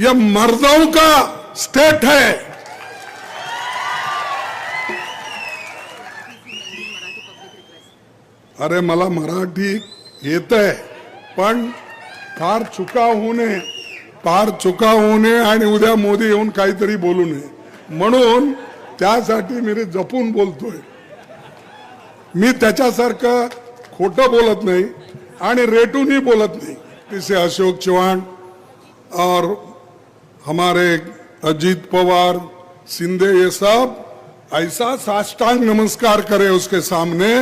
ये मर्दों का स्टेट है। अरे मला मराठी येत आहे पण फार चुका होऊ नये फार चुका होऊ नये आणि उद्या मोदी येऊन काहीतरी बोलू नये. म्हणून त्यासाठी मी जपून बोलतोय. मी त्याच्यासारखं खोटं बोलत नाही आणि रेटूनही बोलत नाही. तिसे अशोक चव्हाण और हमारे अजीत पवार, सिंधे, ये सब ऐसा साष्टांग नमस्कार करे उसके सामने।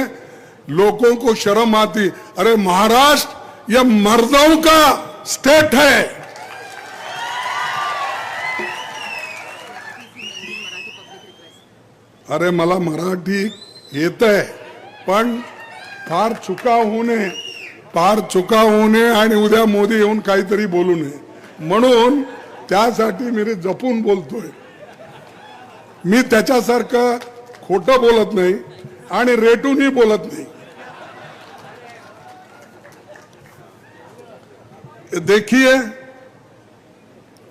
लोगों को शर्म आती, अरे महाराष्ट्र ये मर्दों का स्टेट है। अरे मला मराठी येत आहे चुका होऊ नये फार चुका होऊ नये उद्या मोदी येऊन काहीतरी बोलू नये. म्हणून त्यासाठी मी जपून बोलतोय. मी त्याच्यासारखं खोटं बोलत नाही आणि रेटूनही बोलत नाही. देखिए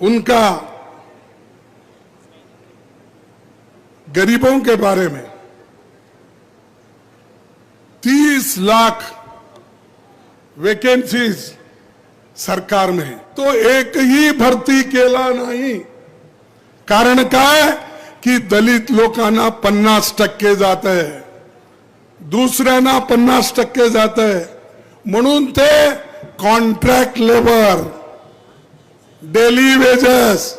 उनका गरीबों के बारे में तीस लाख वैकेंसीज सरकार में तो एकही भरती केला नाही. कारण काय? की दलित लोकांना पन्नास टक्के जात आहे दुसऱ्यांना पन्नास टक्के जात आहे म्हणून ते कॉन्ट्रॅक्ट लेबर डेली वेजेस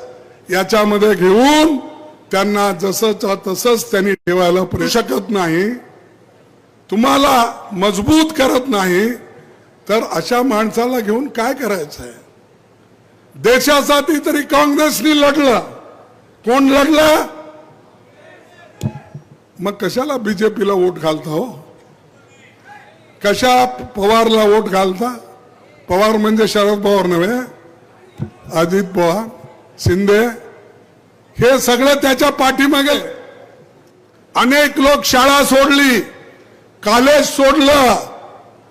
याच्यामध्ये घेऊन त्यांना जसंच्या तसंच त्यांनी ठेवायला शकत नाही. तुम्हाला मजबूत करत नाही. तर अशा माणसाला घेऊन काय करायचं आहे देशासाठी तरी काँग्रेसनी लढलं. कोण लढलं? मग कशाला बीजेपीला वोट घालता हो? कशा पवारला वोट घालता? पवार म्हणजे शरद पवार नव्हे अजित पवार शिंदे हे सगळं त्याच्या पाठीमागे. अनेक लोक शाळा सोडली कॉलेज सोडलं.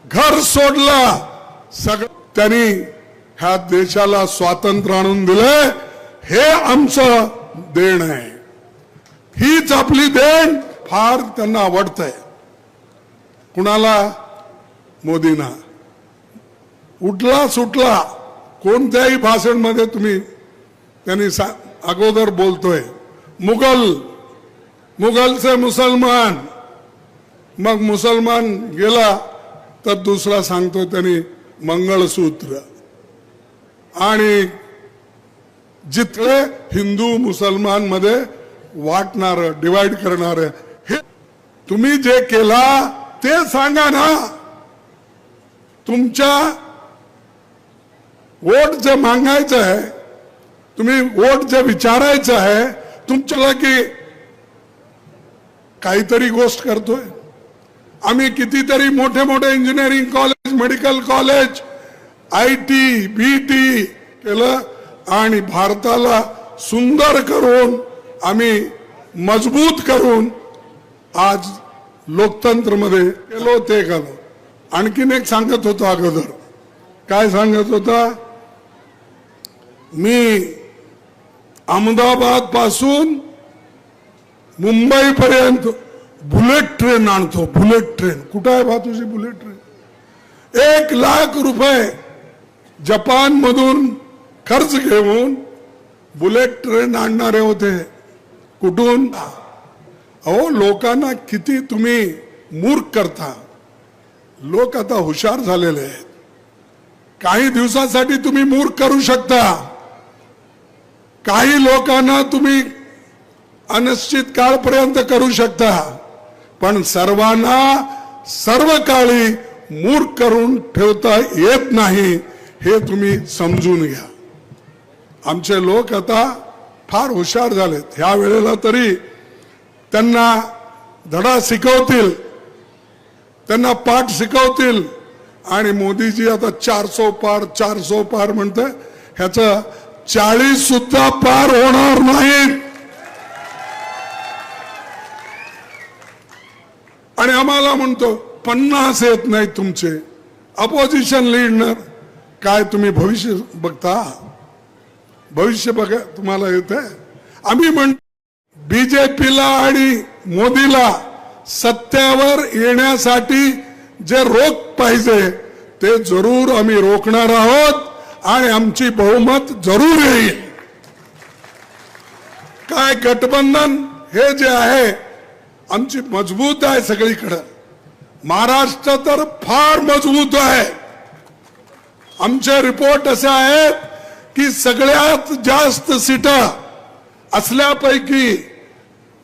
घर सोडलं. सगळं त्यांनी ह्या देशाला स्वातंत्र्य आणून दिलंय. हे आमचं देण आहे. हीच आपली देण फार त्यांना आवडतंय. कुणाला? मोदींना. उठला सुटला. कोणत्याही भाषणमध्ये तुम्ही त्यांनी सा अगोदर बोलतोय. मुघल. मुघलचे मुसलमान. मग मुसलमान गेला. तर दुसरा सांगतो त्यांनी मंगळसूत्र. आणि जिथले हिंदू मुसलमानमध्ये वाटणार डिवाइड करणार हे तुम्ही जे केला ते सांगा ना. तुमच्या वोट जे मागायचं आहे तुम्ही वोट जे विचारायचं आहे तुमच्याला की काहीतरी गोष्ट करतोय? आम्ही कितीतरी मोठे मोठे engineering college medical college I T B T केलं आणि भारताला सुंदर करून आम्ही मजबूत करून आज लोकतंत्रमध्ये केलो ते केलो आणखीन एक सांगत होतो अगोदर. काय सांगत होता? मी अहमदाबादपासून मुंबईपर्यंत बुलेट ट्रेन आणतो बुलेट ट्रेन. कुठं आहे बा तुझी बुलेट ट्रेन? एक लाख रुपये जपान मधून खर्च घेऊन बुलेट ट्रेन आणणारे होते. कुठून? अहो लोकांना किती तुम्ही मूर्ख करता. लोक आता हुशार झालेले आहेत. काही दिवसासाठी तुम्ही मूर्ख करू शकता. काही लोकांना तुम्ही अनिश्चित काळपर्यंत करू शकता. पण सर्वांना सर्व काळी मूर्ख करून ठेवता येत नाही हे तुम्ही समजून घ्या. आमचे लोक आता फार हुशार झालेत. ह्या वेळेला तरी त्यांना धडा शिकवतील त्यांना पाठ शिकवतील आणि मोदीजी आता चारसो पार चारसो पार म्हणते ह्याचं चाळीस सुद्धा पार होणार नाहीत आणि आम्हाला म्हणतो पन्नास येत नाही तुमचे. अपोजिशन लिडणार काय तुम्ही भविष्य बघता? भविष्य बघा तुम्हाला येत आहे आम्ही म्हण बीजेपीला आणि मोदीला सत्यावर येण्यासाठी जे रोख पाहिजे ते जरूर आम्ही रोखणार आहोत आणि आमची बहुमत जरूर येईल. काय गठबंधन हे जे आहे आमची मजबूत आहे सगळीकडं. महाराष्ट्र तर फार मजबूत आहे. आमचे रिपोर्ट असे आहेत की सगळ्यात जास्त सीट असल्यापैकी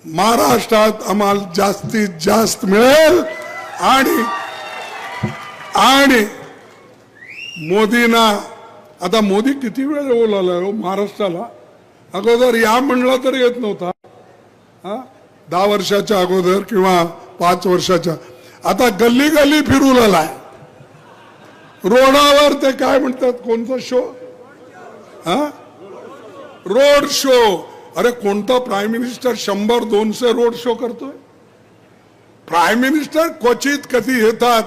महाराष्ट्रात आम्हाला जास्तीत जास्त मिळेल आणि आणि मोदींना आता मोदी किती वेळ बोलायला हो महाराष्ट्राला? अगोदर या म्हणलं तर येत नव्हता. हा? दहा वर्षाच्या अगोदर किंवा पाच वर्षाच्या. आता गल्ली गल्ली फिरू लागलाय रोडावर ते काय म्हणतात? कोणता शो हा? रोड शो अरे कोणता प्राईम मिनिस्टर शंभर दोनशे रोड शो करतोय? प्राईम मिनिस्टर क्वचित कधी येतात?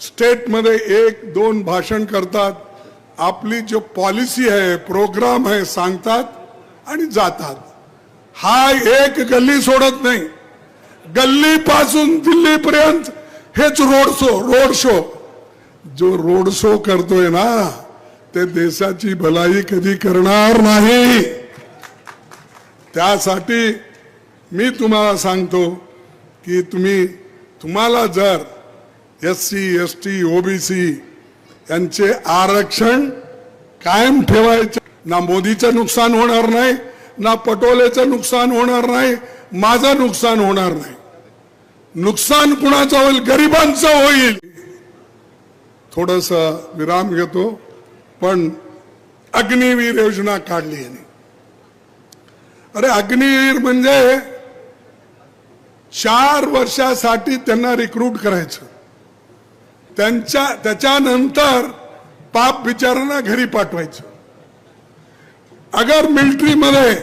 स्टेटमध्ये एक दोन भाषण करतात. आपली जो पॉलिसी आहे प्रोग्राम आहे सांगतात आणि जातात. हा एक गल्ली सोडत नाही. गल्ली पासून दिल्लीपर्यंत हेच रोड शो रोड शो. जो रोड शो करतोय ना ते देशाची भलाई कधी करणार नाही. त्यासाठी मी तुम्हाला सांगतो की तुम्ही तुम्हाला जर S C S T OBC यांचे आरक्षण कायम ठेवायचे ना मोदीचं नुकसान होणार नाही ना पटोलेचं नुकसान होणार नाही माझं नुकसान होणार नाही. नुकसान कुणाचं होईल? गरिबांचं होईल. थोडस विराम घेतो पण अग्निवीर योजना काढली यांनी. अरे अग्निवीर म्हणजे चार वर्षासाठी त्यांना रिक्रूट करायचं. त्यांच्या त्याच्यानंतर पाप बिचारांना घरी पाठवायचं. अगर मिलिटरीमध्ये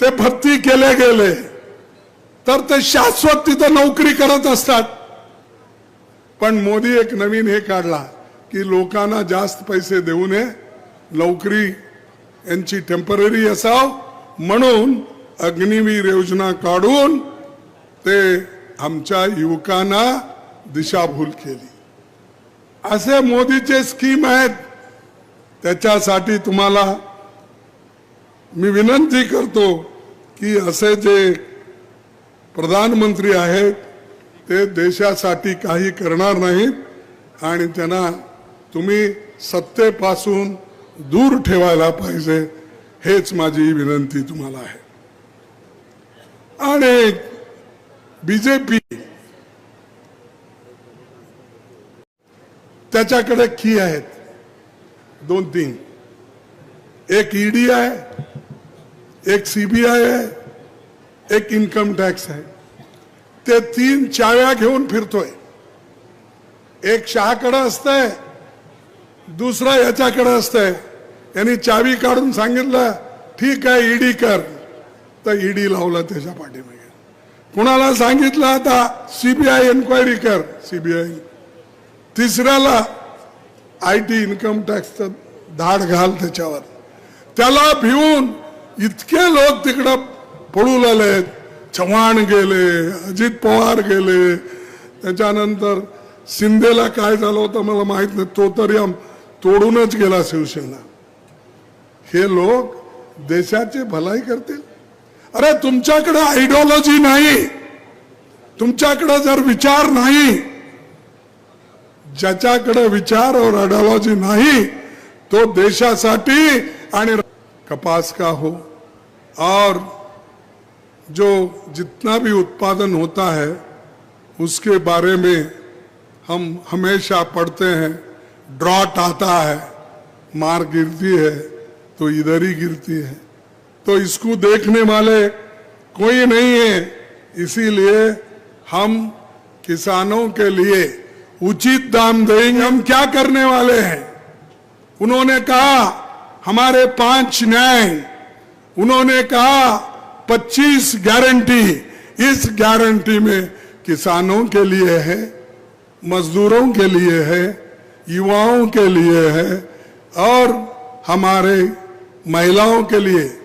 ते भरती केले गेले तर ते शाश्वत तिथं नोकरी करत असतात. पण मोदी एक नवीन हे काढला की लोकांना जास्त पैसे देऊ नये नोकरी यांची टेंपररी असाव म्हणून अग्निवीर योजना काढून ते आमच्या युवकांना दिशाभूल केली. असे मोदीचे स्कीम आहेत. त्याच्यासाठी तुम्हाला मी विनंती करतो की असे जे प्रधानमंत्री आहेत ते देशासाठी काही करणार नाहीत आणि त्यांना तुम्ही सत्तेपासून दूर ठेवायला पाहिजे हेच माझी विनंती तुम्हाला आहे. आणि बी जे पी त्याच्याकडे की आहेत. दोन तीन. एक ईडी आहे एक सीबीआय आहे एक इन्कम टॅक्स आहे. ते तीन चाव्या घेऊन फिरतोय. एक शहाकडं असतंय दुसरा याच्याकडे असतंय. यांनी चावी काढून सांगितलं ठीक आहे ईडी कर. तर ईडी लावला त्याच्या पाठीमागे. कुणाला सांगितलं आता? सीबीआय एन्क्वायरी कर. सीबीआय तिसऱ्याला आय टी इन्कम टॅक्सचं धाड घाल त्याच्यावर. त्याला भिवून इतके लोक तिकडं पळू लागलेत चव्हाण गेले अजित पवार गेले. त्याच्यानंतर शिंदेला काय झालं होतं मला माहीत नाही. तो तरी आम तोडूनच गेला शिवसेना. हे लोक देशाची भलाई करतील. अरे तुमच्याकडे आयडिओलॉजी नाही. तुमच्याकडे जर विचार नाही ज्याच्याकडे विचार और आयडियोलॉजी नाही तो देशासाठी आणि कपास का हो? और जो जितना भी उत्पादन होता है, उसके बारे में हम हमेशा पढ़ते हैं, ड्रॉट आता है, मार गिरती है तो इधर ही गिरती है। तो इसको देखने वाले कोई नहीं है, इसीलिए हम किसानों के लिए उचित दाम देंगे, हम क्या करने वाले हैं? उन्होंने कहा, हमारे पाँच न्याय। उन्होंने कहा, पच्चीस गारंटी। इस गारंटी में किसानों के लिए है, मजदूरों के लिए है, युवाओं के लिए है, और हमारे महिलाओं के लिए।